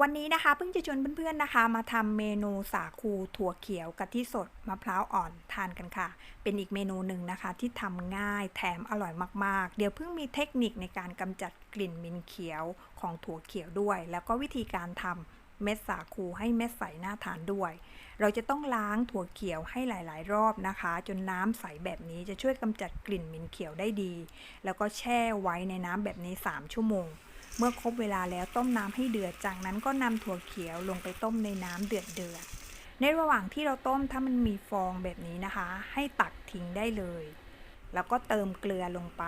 วันนี้นะคะเพิ่งจะชวนเพื่อนๆนะคะ มาทำเมนูสาคูถั่วเขียวกะทิสดมะพร้าวอ่อนทานกันค่ะ เป็นอีกเมนูหนึ่งนะคะ ที่ทำง่ายแถมอร่อยมากๆ เดี๋ยวเพิ่งมีเทคนิคในการกำจัดกลิ่นมินเขียวของถั่วเขียวด้วย แล้วก็วิธีการทำเม็ดสาคูให้เม็ดใสน่าทานด้วย เราจะต้องล้างถั่วเขียวให้หลาย ๆ รอบนะคะ จนน้ำใสแบบนี้จะช่วยกำจัดกลิ่นมินเขียวได้ดี แล้วก็แช่ไว้ในน้ำแบบนี้ 3 ชั่วโมง เมื่อครบเวลาแล้วต้มน้ำให้เดือด จากนั้นก็นำถั่วเขียวลงไปต้มในน้ำเดือดเดือดๆในระหว่างที่เราต้มถ้ามันมีฟองแบบนี้นะคะ ให้ตักทิ้งได้เลย แล้วก็เติมเกลือลงไป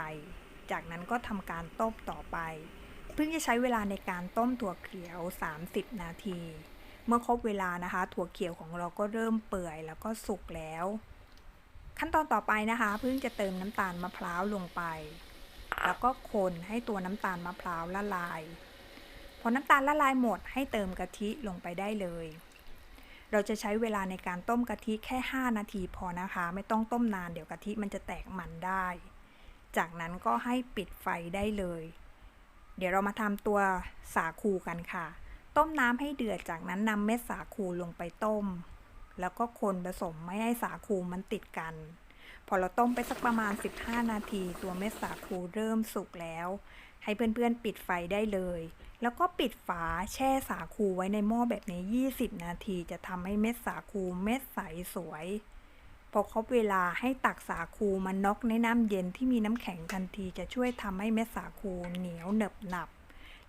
จากนั้นก็ทำการต้มต่อไป เพิ่งจะใช้เวลาในการต้มถั่วเขียว 30 นาที เมื่อครบเวลานะคะ ถั่วเขียวของเราก็เริ่มเปื่อยแล้วก็สุกแล้ว ขั้นตอนต่อไปนะคะ เพิ่งจะเติมน้ำตาลมะพร้าวลงไป แล้วก็คนให้ตัวน้ำตาลมะพร้าวละลาย พอน้ำตาลละลายหมดให้เติมกะทิลงไปได้เลย เราจะใช้เวลาในการต้มกะทิแค่ 5 นาทีพอนะคะ ไม่ต้องต้มนานเดี๋ยวกะทิมันจะแตกมันได้ จากนั้นก็ให้ปิดไฟได้เลย เดี๋ยวเรามาทำตัวสาคูกันค่ะ ต้มน้ำให้เดือดจากนั้นนำเม็ดสาคูลงไปต้ม แล้วก็คนผสมไม่ให้สาคูมันติดกัน พอเราต้มไปสักประมาณ 15 นาที ตัวเม็ดสาคูเริ่มสุกแล้ว ให้เพื่อนๆปิดไฟได้เลย แล้วก็ปิดฝาแช่สาคูไว้ในหม้อแบบนี้ 20 นาที จะทำให้เม็ดสาคูเม็ดใสสวย พอครบเวลาให้ตักสาคูมาน็อกในน้ำเย็นที่มีน้ำแข็งทันที จะช่วยทำให้เม็ดสาคูเหนียวหนึบหนับ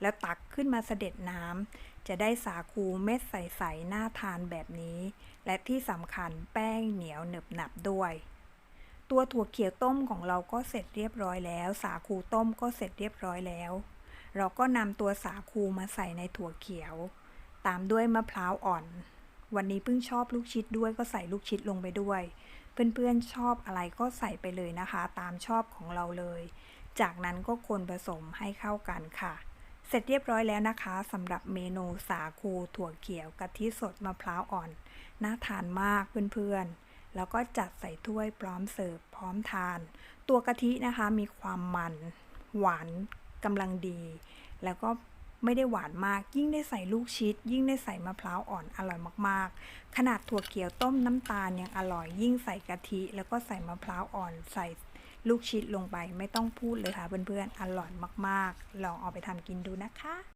แล้วตักขึ้นมาเสด็จน้ำจะได้สาคูเม็ดใส ๆ น่าทานแบบนี้ และที่สำคัญแป้งเหนียวหนึบหนับด้วย ตัวถั่วเขียวต้มของเราก็เสร็จเรียบร้อยแล้ว สาคูต้มก็เสร็จเรียบร้อยแล้ว เราก็นำตัวสาคูมาใส่ในถั่วเขียว ตามด้วยมะพร้าวอ่อน วันนี้เพิ่งชอบลูกชิดด้วยก็ใส่ลูกชิดลงไปด้วย เพื่อนๆชอบอะไรก็ใส่ไปเลยนะคะ ตามชอบของเราเลย จากนั้นก็คนผสมให้เข้ากันค่ะ เสร็จเรียบร้อยแล้วนะคะสำหรับเมนูสาคูถั่วเขียวกะทิสดมะพร้าวอ่อน น่าทานมากเพื่อนๆ แล้วก็จัดใส่ถ้วยพร้อมเสิร์ฟพร้อมทาน ตัวกะทินะคะมีความมันหวานกำลังดี แล้วก็ไม่ได้หวานมาก ยิ่งได้ใส่ลูกชิด ยิ่งได้ใส่มะพร้าวอ่อนอร่อยมากๆ ขนาดถั่วเขียวต้มน้ำตาลยังอร่อย ยิ่งใส่กะทิ แล้วก็ใส่มะพร้าวอ่อนใส่ลูกชิดลงไปไม่ต้องพูดเลยค่ะเพื่อนๆ อร่อยมากๆ ลองเอาไปทำกินดูนะคะ